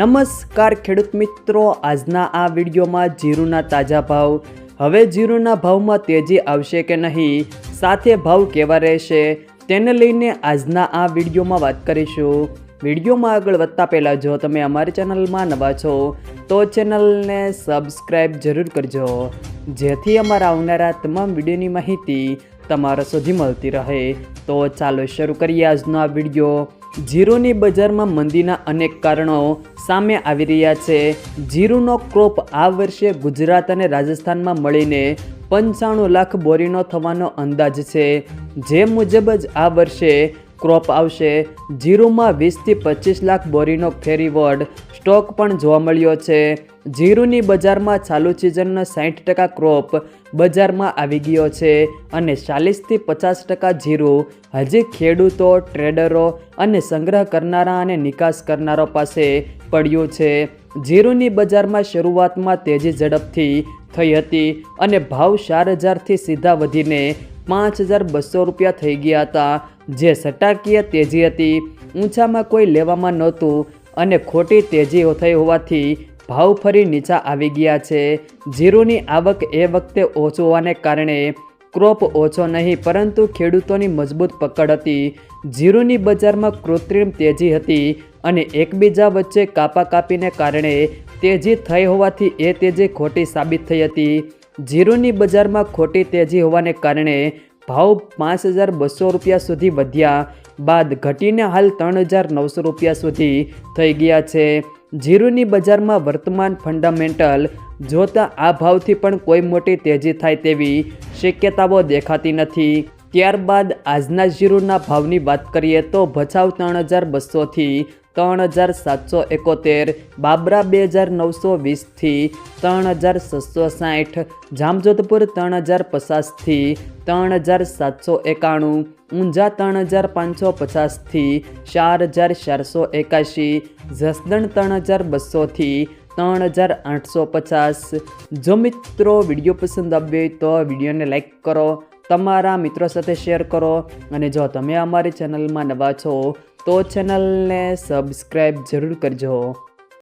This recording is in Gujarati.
નમસ્કાર ખેડૂત મિત્રો, આજના આ વિડીયોમાં જીરુના તાજા ભાવ. હવે જીરુના ભાવમાં તેજી આવશે કે નહીં, સાથે ભાવ કેવા રહેશે, તેને લઈને આજના આ વિડીયોમાં વાત કરીશું. વિડીયોમાં આગળ વધતા પહેલાં જો તમે અમારી ચેનલમાં નવા છો, તો ચેનલને સબસ્ક્રાઈબ જરૂર કરજો, જેથી અમારા આવનારા તમામ વિડીયોની માહિતી તમારા સુધી મળતી રહે. તો ચાલો શરૂ કરીએ આજનો આ વીડિયો. જીરુની બજારમાં મંદીના અનેક કારણો સામે આવી રહ્યા છે. જીરુનો ક્રોપ આ વર્ષે ગુજરાત અને રાજસ્થાનમાં મળીને પંચાણું લાખ બોરીનો થવાનો અંદાજ છે. જે મુજબ જ આ વર્ષે ક્રોપ આવશે. જીરુમાં વીસથી પચીસ લાખ બોરીનો ફેરીવર્ડ સ્ટોક પણ જોવા મળ્યો છે. જીરુની બજારમાં ચાલુ સિઝનનો સાઠ ટકા ક્રોપ બજારમાં આવી ગયો છે અને ચાલીસથી પચાસ ટકા જીરું. હજી ખેડૂતો, ટ્રેડરો અને સંગ્રહ કરનારા અને નિકાસ કરનારો પાસે પડ્યું છે. જીરુની બજારમાં શરૂઆતમાં તેજી ઝડપથી થઈ હતી અને ભાવ ચાર હજારથી સીધા વધીને પાંચ હજાર બસો રૂપિયા થઈ ગયા હતા. જે સટાકીય તેજી હતી, ઊંચામાં કોઈ લેવામાં નહોતું અને ખોટી તેજી થઈ હોવાથી ભાવ ફરી નીચા આવી ગયા છે. જીરુની આવક એ વખતે ઓછું હોવાને કારણે ક્રોપ ઓછો નહીં, પરંતુ ખેડૂતોની મજબૂત પકડ હતી. જીરુની બજારમાં કૃત્રિમ તેજી હતી અને એકબીજા વચ્ચે કાપા કાપીને કારણે તેજી થઈ હોવાથી એ તેજી ખોટી સાબિત થઈ હતી. જીરુની બજારમાં ખોટી તેજી હોવાને કારણે ભાવ પાંચ હજાર બસો રૂપિયા સુધી વધ્યા બાદ ઘટીને હાલ ત્રણ હજાર નવસો રૂપિયા સુધી થઈ ગયા છે. જીરુની બજારમાં વર્તમાન ફંડામેન્ટલ જોતા આ ભાવથી પણ કોઈ મોટી તેજી થાય તેવી શક્યતાઓ દેખાતી નથી. ત્યારબાદ આજના જીરુના ભાવની વાત કરીએ તો ભચાઉ ત્રણ હજાર બસોથી ત્રણ હજાર સાતસો એકોતેર, બાબરા બે હજાર નવસો વીસથી ત્રણ હજાર છસો સાઠ, જામજોધપુર ત્રણ હજાર પચાસથી ત્રણ હજાર સાતસો એકાણું, ઊંઝા ત્રણ હજાર પાંચસો પચાસથી ચાર હજાર ચારસો એકાશી, જસદણ ત્રણ હજાર બસોથી ત્રણ હજાર આઠસો પચાસ. જો મિત્રો વીડિયો પસંદ આવ્યો હોય તો વિડીયોને લાઇક કરો, તમારા મિત્રો સાથે શેર કરો અને જો તમે અમારી ચેનલમાં નવા છો તો ચેનલને સબસ્ક્રાઈબ જરૂર કરજો.